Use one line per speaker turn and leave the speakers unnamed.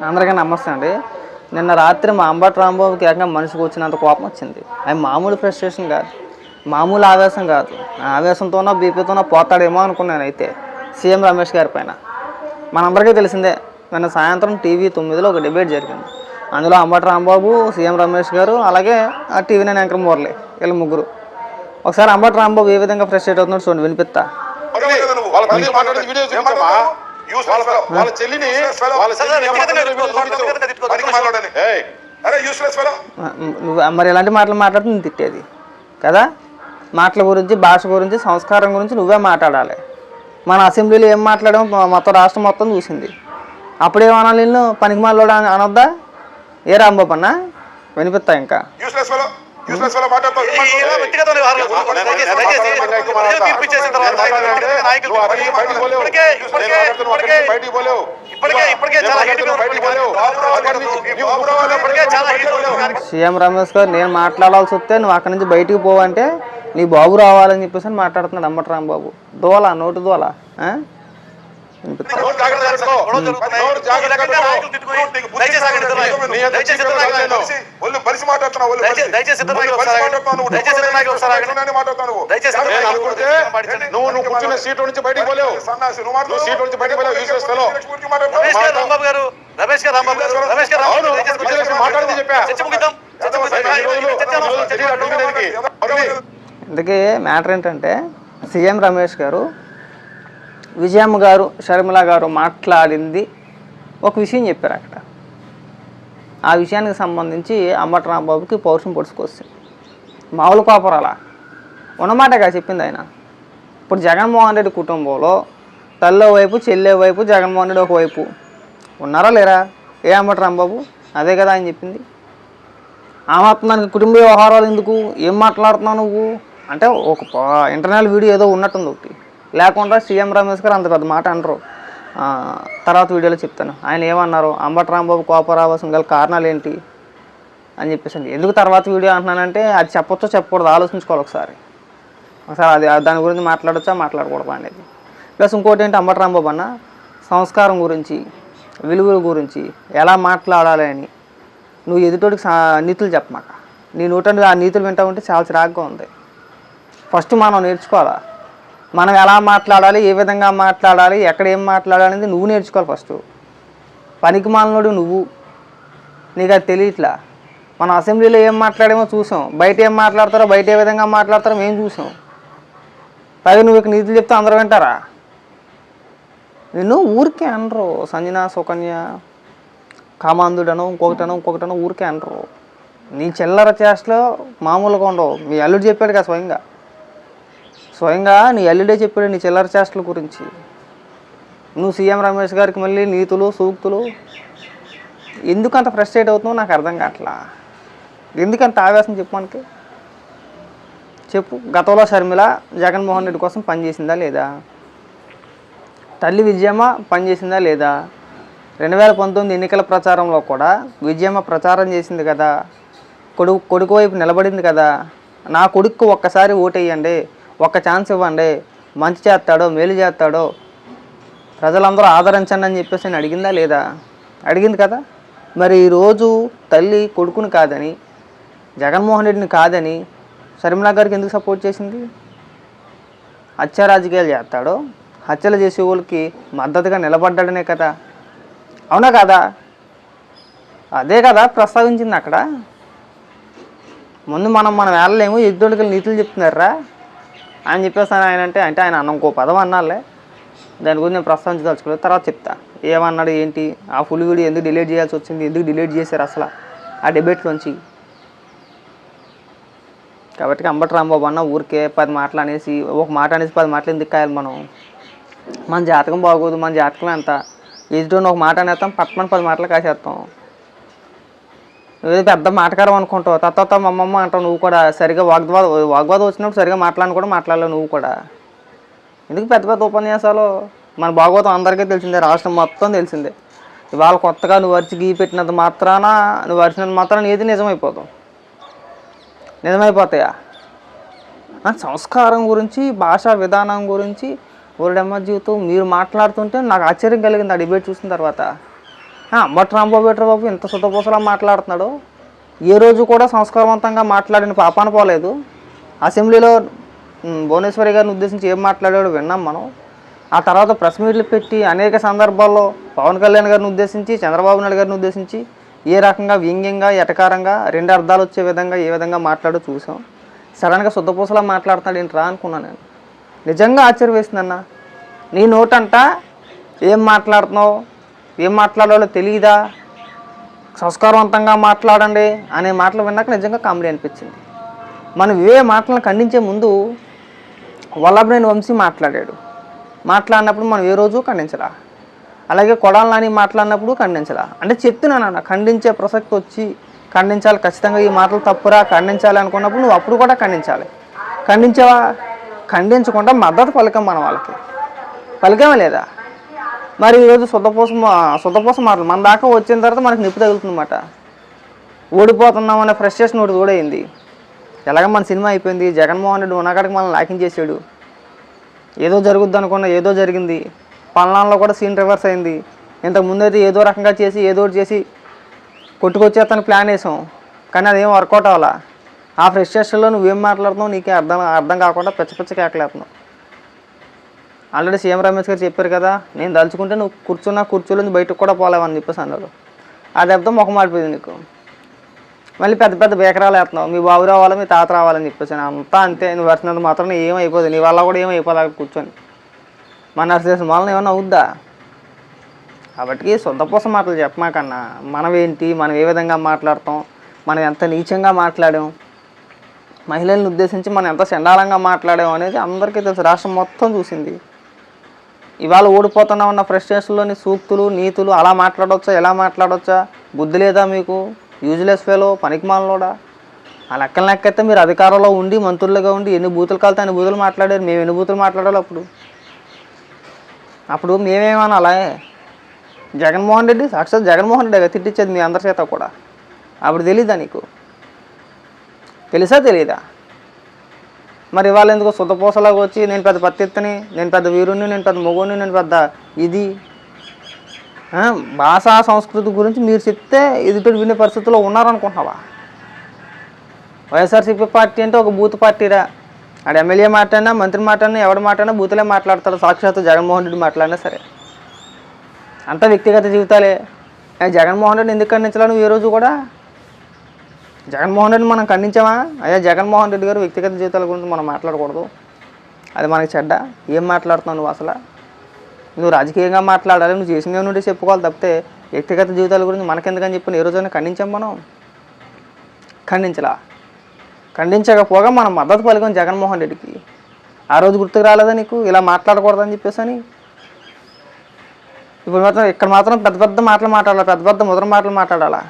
అందరికీ నమస్తే అండి. నిన్న రాత్రి మా అంబటి రాంబాబుకి ఏకంగా మనిషికి వచ్చినంత కోపం వచ్చింది. అది మామూలు ఫ్రస్ట్రేషన్ కాదు. మామూలు ఆవేశం కాదు. ఆ ఆవేశంతోనో బీపీతోనో పోతాడేమో అనుకున్నాను అయితే. సీఎం రమేష్ గారి పైన. మనందరికీ తెలిసిందే నిన్న సాయంత్రం టీవీ తొమ్మిదిలో ఒక డిబేట్ జరిగింది. అందులో అంబటి రాంబాబు సీఎం రమేష్ గారు అలాగే ఆ టీవీ నైన్ యాంకర్ మురళి వీళ్ళు ముగ్గురు. ఒకసారి అంబటి రాంబాబు ఏ విధంగా ఫ్రస్ట్రేట్ అవుతున్నాడు చూడండి వినిపిస్తా.
వాళ్ళ చెల్లిని
మరి ఎలాంటి మాటలు మాట్లాడితే నేను తిట్టేది. కదా? మాటల గురించి భాష గురించి సంస్కారం గురించి నువ్వే మాట్లాడాలి. మన అసెంబ్లీలో ఏం మాట్లాడామో మొత్తం రాష్ట్రం మొత్తం చూసింది. అప్పుడేమనాలి నిన్ను? పనికి మాలోడు అని అనొద్దా? ఏ రాంబాబు అన్న? వినిపిస్తా ఇంకా.
వ్యక్తిగత
సీఎం రమేష్ గారు నేను మాట్లాడాల్సి వస్తే నువ్వు అక్కడి నుంచి బయటికి పోవంటే నీ బాబు రావాలని చెప్పేసి అని మాట్లాడుతున్నాడు అమ్మటి రాంబాబు. దోల నోటు దోల
మాట్లాడుతున్నావు, నువ్వు. నువ్వు.
కూర్చున్న సీట్ నుంచి బయటికి పోలేవు.
నువ్వు
సీట్ నుంచి బయటికి పోలేవు.
రమేష్ గారు రమేష్ గారు
మాట్లాడింది చెప్పా.
చర్చ ముగిద్దాం.
ఇందుకే మ్యాటర్ ఏంటంటే సీఎం రమేష్ గారు విజయమ్మ గారు షర్మిల గారు మాట్లాడింది. ఒక విషయం చెప్పారు అక్కడ. ఆ విషయానికి సంబంధించి అమ్మటి రాంబాబుకి పౌరుషం పొడుచుకొస్తుంది మామూలు కోపరాలా ఉన్నమాటగా చెప్పింది ఆయన. ఇప్పుడు జగన్మోహన్ రెడ్డి కుటుంబంలో తల్లో వైపు చెల్లె వైపు జగన్మోహన్ రెడ్డి ఒకవైపు ఉన్నారా లేరా? ఏ అమ్మటి రాంబాబు? అదే కదా ఆయన చెప్పింది. ఆ కుటుంబ వ్యవహారాలు ఎందుకు? ఏం మాట్లాడుతున్నావు నువ్వు? అంటే ఒక ఇంటర్నల్ వీడియో ఏదో ఉన్నట్టుంది ఒకటి. లేకుండా సీఎం రమేష్ గారు అంత పెద్ద మాట అనరు. తర్వాత వీడియోలో చెప్తాను. ఆయన ఏమన్నారు? అంబట రాంబాబు కోపరావాసం గల కారణాలు ఏంటి? అని చెప్పేసి ఎందుకు తర్వాత వీడియో అంటున్నానంటే అది చెప్పొచ్చో చెప్పకూడదు ఆలోచించుకోవాలి ఒకసారి. ఒకసారి అది దాని గురించి మాట్లాడొచ్చా? మాట్లాడకూడదా అనేది. ప్లస్ ఇంకోటి ఏంటి? అంబట రాంబాబు అన్న సంస్కారం గురించి విలువల గురించి ఎలా మాట్లాడాలి అని. నువ్వు ఎదుటోడికి నీతులు చెప్పమాక. నీ నోటండి ఆ నీతులు వింటా ఉంటే చాలా చిరాగ్గా ఉంది. ఫస్ట్ మనం నేర్చుకోవాలా? మనం ఎలా మాట్లాడాలి ఏ విధంగా మాట్లాడాలి ఎక్కడ ఏం మాట్లాడాలి అనేది నువ్వు నేర్చుకోవాలి ఫస్ట్ పనికి మాలినోడు నువ్వు. నీకు అది తెలియట్లా? మనం అసెంబ్లీలో ఏం మాట్లాడేమో చూసాం. బయట ఏం మాట్లాడతారో బయట ఏ విధంగా మాట్లాడతారో మేము చూసాం. పైగా నువ్వు ఇక నీతులు చెప్తే అందరూ వింటారా? నిన్ను ఊరికే అనరు. సంజన సుకన్య కామాంధుడను ఇంకొకటను ఇంకొకటను ఊరికే అనరు. నీ చిల్లర చేష్టలో మామూలుగా ఉండవు. మీ అల్లుడు చెప్పాడు కదా స్వయంగా. స్వయంగా నీ అల్లుడే చెప్పాడు నీ చిల్లర చేష్టల గురించి. నువ్వు సీఎం రమేష్ గారికి మళ్ళీ నీతులు సూక్తులు ఎందుకు అంత ఫ్రస్ట్రేట్ అవుతున్నావు నాకు అర్థం కావట్లా? ఎందుకంత ఆవేశం చెప్పు మనకి? చెప్పు. గతంలో షర్మిల జగన్మోహన్ రెడ్డి కోసం పనిచేసిందా లేదా? తల్లి విజయమ్మ పనిచేసిందా లేదా? రెండు వేల పంతొమ్మిది ఎన్నికల ప్రచారంలో కూడా విజయమ్మ ప్రచారం చేసింది కదా. కొడుకు కొడుకు వైపు నిలబడింది కదా. నా కొడుకు ఒక్కసారి ఓటేయండి. ఒక్క ఛాన్స్ ఇవ్వండి. మంచి చేస్తాడో మేలు చేస్తాడో ప్రజలందరూ ఆదరించండి అని చెప్పేసి నేను అడిగిందా లేదా? అడిగింది కదా. మరి ఈరోజు తల్లి కొడుకుని కాదని జగన్మోహన్ రెడ్డిని కాదని షర్మిలా గారికి ఎందుకు సపోర్ట్ చేసింది? హత్య రాజకీయాలు చేస్తాడో హత్యలు చేసే వాళ్ళకి మద్దతుగా నిలబడ్డాడనే కదా. అవునా కదా? అదే కదా ప్రస్తావించింది అక్కడ. ముందు మనం మనం వెళ్ళలేము ఎదుటికి నీతులు చెప్తున్నారా? ఆయన చెప్పేస్తాను ఆయన అంటే అంటే ఆయన అన్న ఇంకో పదం అన్నాలే దాని గురించి నేను ప్రస్తావించదలుచుకోలేదు. తర్వాత చెప్తా. ఏమన్నాడు ఏంటి? ఆ ఫుల్ వీడియో ఎందుకు డిలీట్ చేయాల్సి వచ్చింది? ఎందుకు డిలీట్ చేశారు అసలు? ఆ డిబేట్లోంచి కాబట్టి అంబటి రాంబాబు అన్న ఊరికే పది మాటలు అనేసి ఒక మాట అనేసి పది మాటలు ఎందుకు కాయాలి మనం? మన జాతకం బాగోదు మన జాతకం ఎంత ఎదుటి ఒక మాట అనేస్తాం పట్టమని పది మాటలు కాసేస్తాం. నువ్వేదో పెద్ద మాటకారం అనుకుంటావు. తత్త మమ్మమ్మ అంటావు. నువ్వు కూడా సరిగా వాగ్వాద వాగ్వాదం వచ్చినప్పుడు సరిగా మాట్లాడని కూడా మాట్లాడలేవు నువ్వు కూడా. ఎందుకు పెద్ద పెద్ద ఉపన్యాసాలు? మన భాగవతం అందరికీ తెలిసిందే రాష్ట్రం మొత్తం తెలిసిందే. ఇవాళ కొత్తగా నువ్వు అరిచి గీ పెట్టినంత మాత్రాన నువ్వు అరిచినంత మాత్రాన ఏది నిజమైపోతావు నిజమైపోతాయా? సంస్కారం గురించి భాషా విధానం గురించి ఊరడమ్మ జీవితం మీరు మాట్లాడుతుంటే నాకు ఆశ్చర్యం కలిగింది. ఆ డిబేట్ చూసిన తర్వాత. ఆ, అంబటి రాంబాబు బాబు ఇంత సుతపూసలా మాట్లాడుతున్నాడు. ఏ రోజు కూడా సంస్కారవంతంగా మాట్లాడిన పాపాన పోలేదు. అసెంబ్లీలో భువనేశ్వరి గారిని ఉద్దేశించి ఏం మాట్లాడాడో విన్నాం మనం. ఆ తర్వాత ప్రెస్ మీట్లు పెట్టి అనేక సందర్భాల్లో పవన్ కళ్యాణ్ గారిని ఉద్దేశించి చంద్రబాబు నాయుడు గారిని ఉద్దేశించి ఏ రకంగా వ్యంగ్యంగా ఎటకారంగా రెండు అర్థాలు వచ్చే విధంగా ఏ విధంగా మాట్లాడో చూసాం. సడన్గా శుద్ధపూసలా మాట్లాడుతున్నాడు ఏంట్రా అనుకున్నాను నేను. నిజంగా ఆశ్చర్య వేసిందన్న నీ నోటంట ఏం మాట్లాడుతున్నావు? ఏం మాట్లాడాలో తెలియదా సంస్కారవంతంగా మాట్లాడండి అనే మాటలు విన్నాక నిజంగా కామెడీ అనిపించింది. మనం ఇవే మాటలను ఖండించే ముందు వల్లభనేని వంశీ మాట్లాడాడు. మాట్లాడినప్పుడు మనం ఏ రోజు ఖండించరా అలాగే కొడాలని మాట్లాడినప్పుడు ఖండించరా అంటే చెప్తున్నాను అన్న ఖండించే ప్రసక్తి వచ్చి ఖండించాలి ఖచ్చితంగా ఈ మాటలు తప్పురా ఖండించాలి అనుకున్నప్పుడు నువ్వు అప్పుడు కూడా ఖండించాలి. ఖండించావా? ఖండించకుండా మద్దతు పలకం మన వాళ్ళకి. పలికామా లేదా? మరి ఈరోజు శుద్ధపూస శుద్ధపూస మాటలు. మన దాకా వచ్చిన తర్వాత మనకి నిప్పు తగులుతుందన్నమాట. ఓడిపోతున్నాం అనే ఫ్రస్ట్రేషన్ ఒకటి తోడైంది. ఎలాగ మన సినిమా అయిపోయింది? జగన్మోహన్ రెడ్డి ఉన్నకాడికి మనం లాకింగ్ చేసాడు ఏదో జరుగుద్ది అనుకున్న ఏదో జరిగింది. పల్నాల్లో కూడా సీన్ రివర్స్ అయింది. ఇంతకు ముందు అయితే ఏదో రకంగా చేసి ఏదో ఒకటి చేసి కొట్టుకొచ్చేస్తాను ప్లాన్ వేసాం. కానీ అదేం వర్కౌట్ అవ్వాలా? ఆ ఫ్రస్ట్రేషన్లో నువ్వేం మాట్లాడుతున్నావు నీకే అర్థం అర్థం కాకుండా పిచ్చ పిచ్చ కేకలేస్తున్నావు. ఆల్రెడీ సీఎం రమేష్ గారు చెప్పారు కదా నేను తలుచుకుంటే నువ్వు కూర్చున్నా కూర్చోలేదు బయటకు కూడా పోలేవని చెప్పేసి అన్నారు. ఆ దెబ్బతో ముఖం మాడిపోయింది నీకు. మళ్ళీ పెద్ద పెద్ద బేకరాలు వేస్తున్నావు. మీ బాబు రావాలి మీ తాత రావాలని చెప్పేసి అంతా అంతే నువ్వు వచ్చినంత మాత్రం ఏమైపోదు నీ వల్ల కూడా ఏం కూర్చొని. మన నర్సేసిన వలన ఏమన్నా అవుద్దా? కాబట్టి సొంతపూస మాటలు చెప్పమాకన్నా మనం ఏంటి మనం ఏ విధంగా మాట్లాడతాం మనం ఎంత నీచంగా మాట్లాడాం మహిళలను ఉద్దేశించి మనం ఎంత చండాలంగా మాట్లాడాం అనేది అందరికీ తెలుసు. రాష్ట్రం మొత్తం చూసింది. ఇవాళ ఓడిపోతున్నా ఉన్న ఫ్రెస్టేషన్లోని సూక్తులు నీతులు అలా మాట్లాడవచ్చా ఎలా మాట్లాడవచ్చా బుద్ధి లేదా మీకు? యూజ్లెస్ ఫెలో పనికిమాలలోడా ఆ లెక్కల లెక్కైతే మీరు అధికారంలో ఉండి మంత్రులుగా ఉండి ఎన్ని బూతులు కలితే అన్ని బూతులు మాట్లాడారు. మేము ఎన్ని బూతులు మాట్లాడాలి అప్పుడు? అప్పుడు మేమేమన్నా అలా జగన్మోహన్ రెడ్డి సాక్షాత్ జగన్మోహన్ రెడ్డి తిట్టించేది మీ అందరి చేత కూడా. అప్పుడు తెలీదా నీకు? తెలుసా తెలీదా? మరి ఇవాళ ఎందుకో సుతపోసలాగా వచ్చి నేను పెద్ద పత్తిత్తని నేను పెద్ద వీరుని నేను పెద్ద మొగుని నేను పెద్ద ఇది. భాషా సంస్కృతి గురించి మీరు చెప్తే ఎదుటి వినే పరిస్థితుల్లో ఉన్నారనుకుంటున్నావా? వైఎస్ఆర్సీపీ పార్టీ అంటే ఒక బూత్ పార్టీరా? ఆడ ఎమ్మెల్యే మాట్లాడినా మంత్రి మాట్లాడినా ఎవడు మాట్లాడినా బూతులే మాట్లాడతారు సాక్షాత్ జగన్మోహన్ రెడ్డి మాట్లాడినా సరే. అంత వ్యక్తిగత జీవితాలే. జగన్మోహన్ రెడ్డి ఎందుకు ఖండించాలి ఈరోజు రోజు కూడా? జగన్మోహన్ రెడ్డి మనం ఖండించామా? అయ్యా జగన్మోహన్ రెడ్డి గారు వ్యక్తిగత జీవితాల గురించి మనం మాట్లాడకూడదు. అది మనకి చెడ్డ. ఏం మాట్లాడుతున్నావు నువ్వు అసలు? నువ్వు రాజకీయంగా మాట్లాడాలి నువ్వు చేసిన నుండి చెప్పుకోవాలి తప్పితే వ్యక్తిగత జీవితాల గురించి మనకెందుకని చెప్పి ఏ రోజైనా ఖండించాం మనం? ఖండించలా? ఖండించకపోగా మనం మద్దతు పలికాం జగన్మోహన్ రెడ్డికి. ఆ రోజు గుర్తుకు రాలేదా నీకు? ఇలా మాట్లాడకూడదని చెప్పేసి అని ఇప్పుడు మాత్రం ఇక్కడ మాత్రం పెద్ద పెద్ద మాటలు మాట్లాడాలి? పెద్ద పెద్ద ముద్ర మాటలు మాట్లాడాలా?